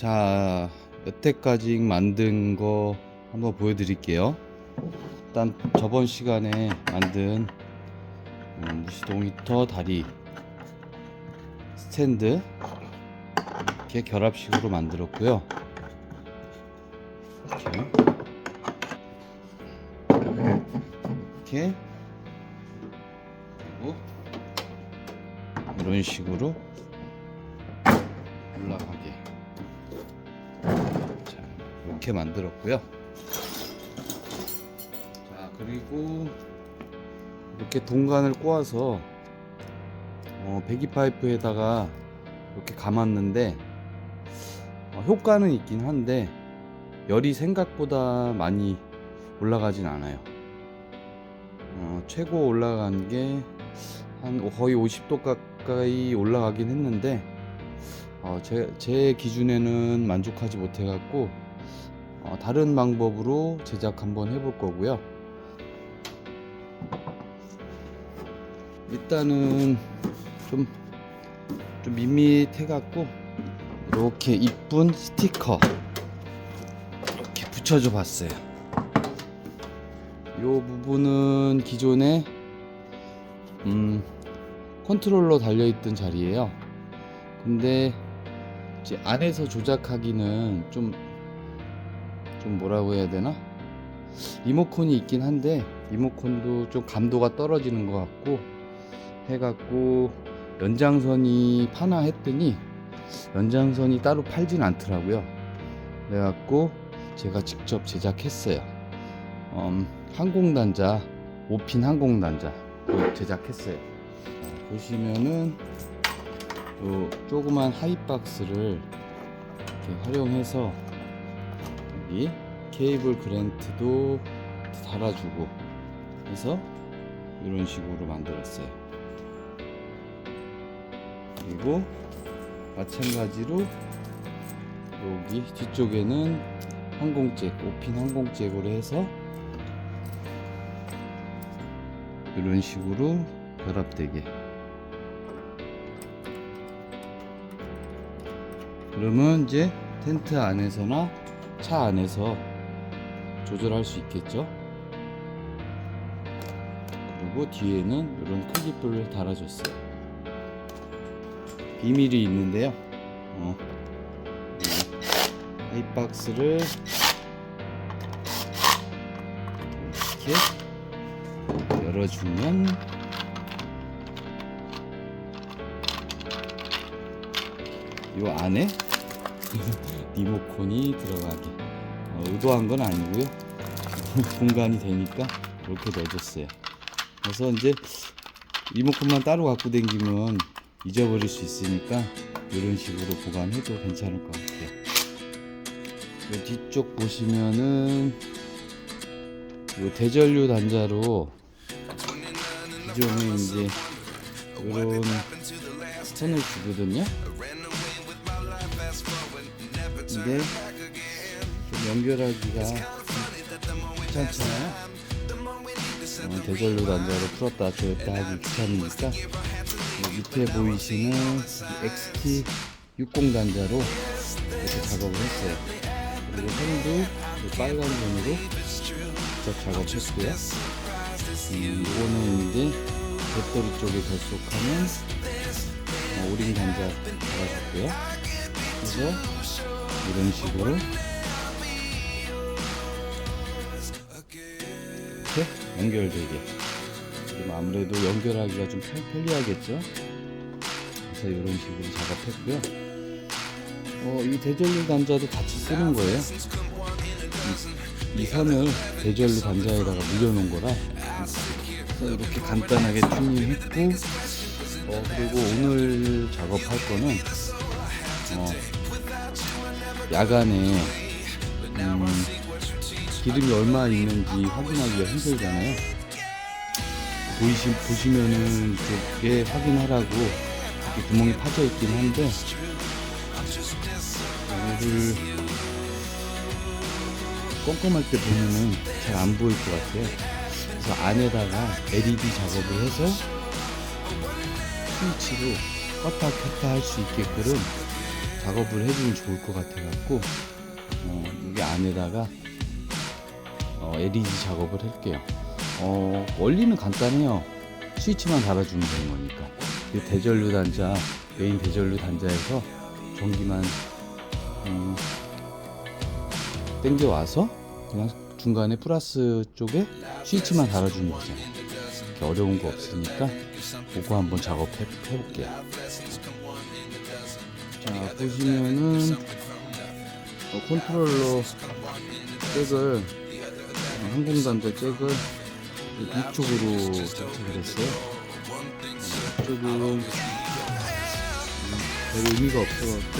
자, 여태까지 만든 거 한번 보여드릴게요. 일단 저번 시간에 만든 음, 무시동 히터 다리 스탠드 이렇게 결합식으로 만들었고요. 이렇게 이렇게 그리고 이런 식으로 올라가게 자 이렇게 만들었고요. 자 그리고 이렇게 동관을 꼬아서 어, 배기 파이프에다가 이렇게 감았는데 어, 효과는 있긴 한데 열이 생각보다 많이 올라가진 않아요. 어, 최고 올라간 게 한 거의 50도 가까이 올라가긴 했는데 어, 제, 제 기준에는 만족하지 못해 갖고 어, 다른 방법으로 제작 한번 해볼 거고요. 일단은 좀, 좀 밋밋해 갖고 이렇게 이쁜 스티커 이렇게 붙여줘 봤어요. 이 부분은 기존에 음, 컨트롤러 달려있던 자리예요. 근데 이제 안에서 조작하기는 좀, 좀 뭐라고 해야 되나? 리모컨이 있긴 한데 리모컨도 좀 감도가 떨어지는 것 같고 해갖고 연장선이 파나 했더니 연장선이 따로 팔진 않더라고요. 그래갖고 제가 직접 제작했어요. 음, 항공단자 5핀 항공단자 제작했어요. 자, 보시면은 요 조그만 하이박스를 활용해서 여기 케이블 그랜트도 달아주고 해서 이런 식으로 만들었어요. 그리고 마찬가지로 여기 뒤쪽에는 항공잭, 5핀 항공잭으로 해서 이런 식으로 결합되게 그러면 이제 텐트 안에서나 차 안에서 조절할 수 있겠죠. 그리고 뒤에는 이런 크기불을 달아줬어요. 비밀이 있는데요. 어, 이 하이박스를 이렇게 열어주면 이 안에 리모컨이 들어가게. 어, 의도한 건 아니고요. 공간이 되니까 이렇게 넣어줬어요. 그래서 이제 리모컨만 따로 갖고 다니면 잊어버릴 수 있으니까 이런 식으로 보관해도 괜찮을 것 같아요. 요 뒤쪽 보시면은 요 대전류 단자로 기존에 이제 이런 선을 주거든요 근데 좀 연결하기가 귀찮잖아요. 어, 대절로 단자로 풀었다 줬다 하기 귀찮으니까 이 밑에 보이시는 이 XT 60 단자로 이렇게 작업을 했어요. 그리고 선도 이 빨간 선으로 직접 작업했고요. 음, 이거는 이제 배터리 쪽에 결속하는 어, 오링 단자 달아줬고요. 그래서 이런 식으로. 이렇게 연결되게. 그럼 아무래도 연결하기가 좀 편- 편리하겠죠? 그래서 이런 식으로 작업했고요. 어, 이 대전류 단자도 같이 쓰는 거예요. 이, 이 선을 대전류 단자에다가 물려놓은 거라. 이렇게 간단하게 튜닝했고 어, 그리고 오늘 작업할 거는 어, 야간에 음, 기름이 얼마 있는지 확인하기가 힘들잖아요. 보이시, 보시면은 이쪽에 확인하라고 이렇게 구멍이 파져 있긴 한데 이거를 꼼꼼할 때 보면은 잘 안 보일 것 같아요. 그래서 안에다가 LED 작업을 해서 스위치로 껐다 켰다 할 수 있게끔 작업을 해주면 좋을 것 같아 갖고 어, 여기 안에다가 어, LED 작업을 할게요. 어, 원리는 간단해요. 스위치만 달아주면 되는 거니까. 이 대전류 단자, 메인 대전류 단자에서 전기만 음, 땡겨 와서 그냥 중간에 플러스 쪽에 스위치만 되잖아요. 이렇게 어려운 거 없으니까 그거 한번 작업해 볼게요. 자 보시면은 어, 컨트롤러 잭을 어, 항공단자 잭을 위쪽으로 장착을 했어요. 어, 이쪽은 음, 별 의미가 없어갖고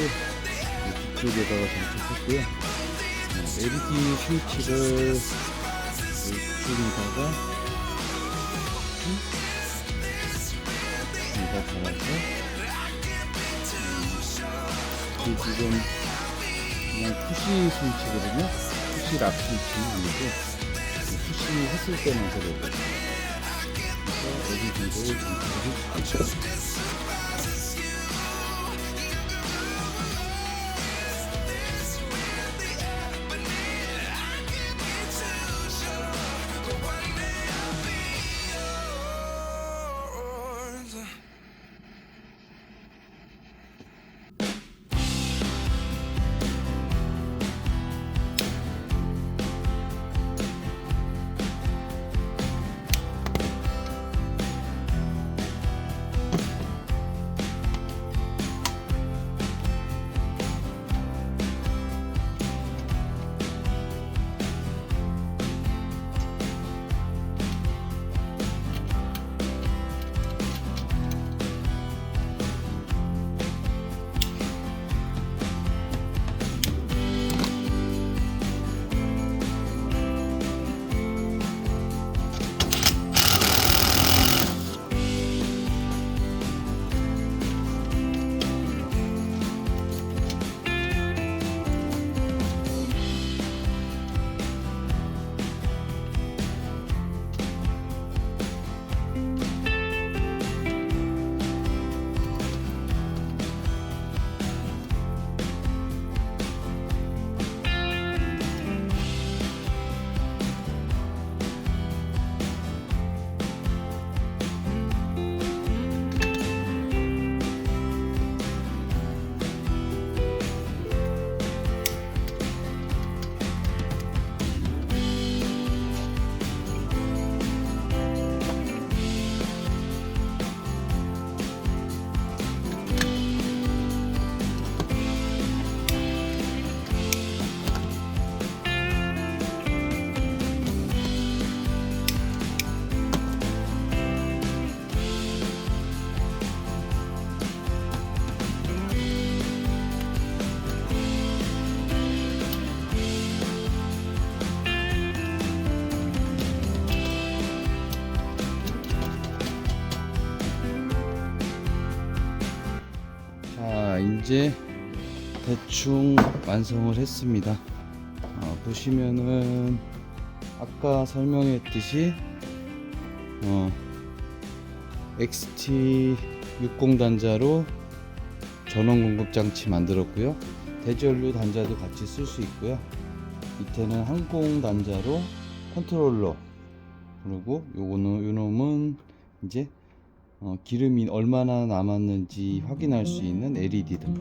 뒤쪽에다가 장착했고요. 어, LED 스위치를 이쪽에다가 여기다 달아서 이 지금 그냥 푸시 스위치거든요. 푸시 락 스위치는 아니고 푸시 했을 때만 그래요. 그래서 LED를 장착을 해주고 이제 대충 완성을 했습니다. 어, 보시면은 아까 설명했듯이 어, XT 60 단자로 전원 공급 장치 만들었고요. 대전류 단자도 같이 쓸 수 있고요. 밑에는 항공 단자로 컨트롤러 그리고 요거는 요놈은 이제 어, 기름이 얼마나 남았는지 확인할 수 있는 LED 등.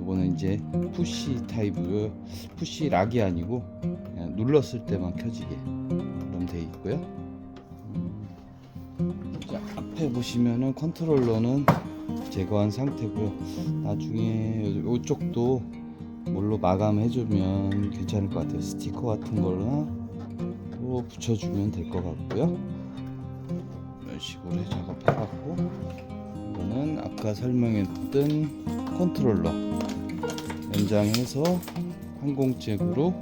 이거는 이제 푸시 타입으로 푸시 락이 아니고 눌렀을 때만 켜지게 그럼 돼 있고요. 음, 자, 앞에 보시면은 컨트롤러는 제거한 상태고요. 나중에 이쪽도 뭘로 마감해주면 괜찮을 것 같아요. 스티커 같은 걸로나 또 붙여주면 될 것 같고요. 이런 식으로 작업해갖고 이거는 아까 설명했던 컨트롤러 연장해서 항공잭으로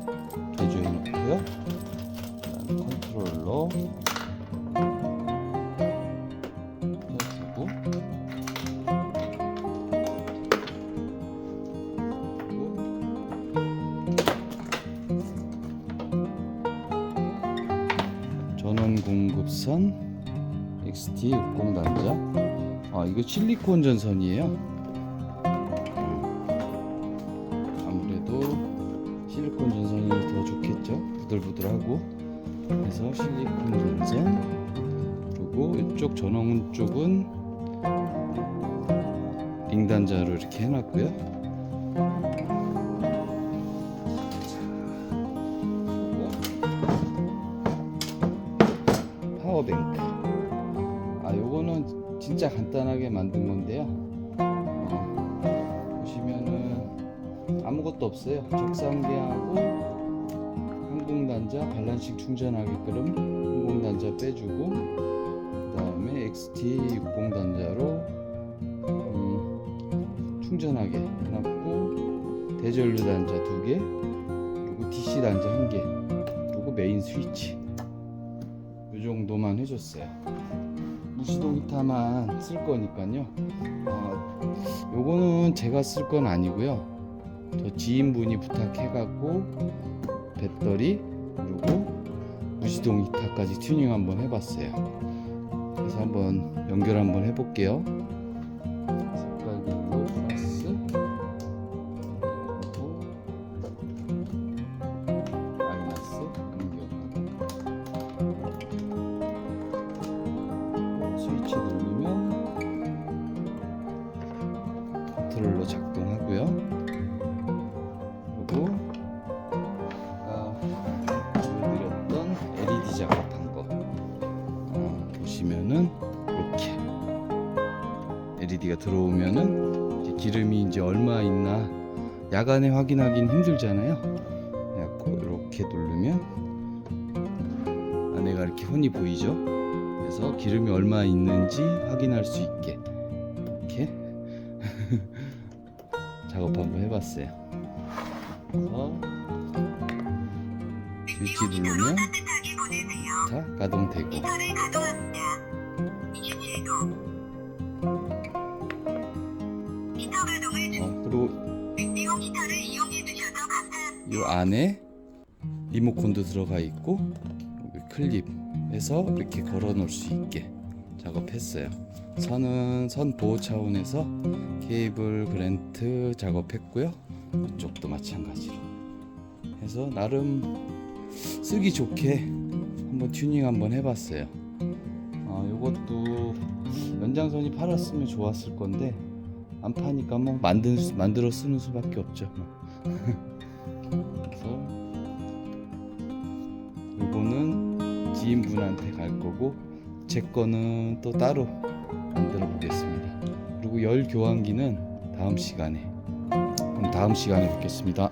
개조해 놓고요. 컨트롤러 아 이거 실리콘 전선이에요. 아무래도 실리콘 전선이 더 좋겠죠. 부들부들하고 그래서 실리콘 전선 그리고 이쪽 전원 쪽은 링단자로 이렇게 해놨고요. 파워뱅크 진짜 간단하게 만든 건데요. 어, 보시면은 아무것도 없어요. 적상기하고 항공 단자 반란식 충전하게끔 항공 단자 빼주고 그 다음에 XT 60 단자로 음, 충전하게 해놨고 대전류 단자 두 개, 그리고 DC 단자 한 개, 그리고 메인 스위치 이 정도만 해줬어요. 무시동 히타만 쓸 거니까요. 어, 요거는 제가 쓸 건 아니고요. 저 지인분이 부탁해갖고 배터리 그리고 무시동 히타까지 튜닝 한번 해봤어요. 그래서 한번 연결 한번 해볼게요. 보시면은 이렇게 LED가 들어오면은 기름이 이제 얼마 있나 야간에 확인하기는 힘들잖아요. 그래갖고 이렇게 누르면 안에가 이렇게 흔히 보이죠. 그래서 기름이 얼마 있는지 확인할 수 있게 이렇게 작업 한번 해봤어요. 그래서 스위치 누르면 다 가동되고 어, 그리고 이 안에 리모컨도 들어가 있고 클립해서 이렇게 걸어 놓을 수 있게 작업했어요. 선은 선 보호 차원에서 케이블 그랜트 작업했고요. 이쪽도 마찬가지로 해서 나름 쓰기 좋게 한번 튜닝 한번 해봤어요. 어, 요것도 연장선이 팔았으면 좋았을 건데 안 파니까 뭐 만든 수- 만들어 쓰는 수밖에 없죠. 뭐. 그래서 요거는 지인분한테 갈 거고 제 거는 또 따로 만들어 보겠습니다. 그리고 열 교환기는 다음 시간에 그럼 다음 시간에 뵙겠습니다.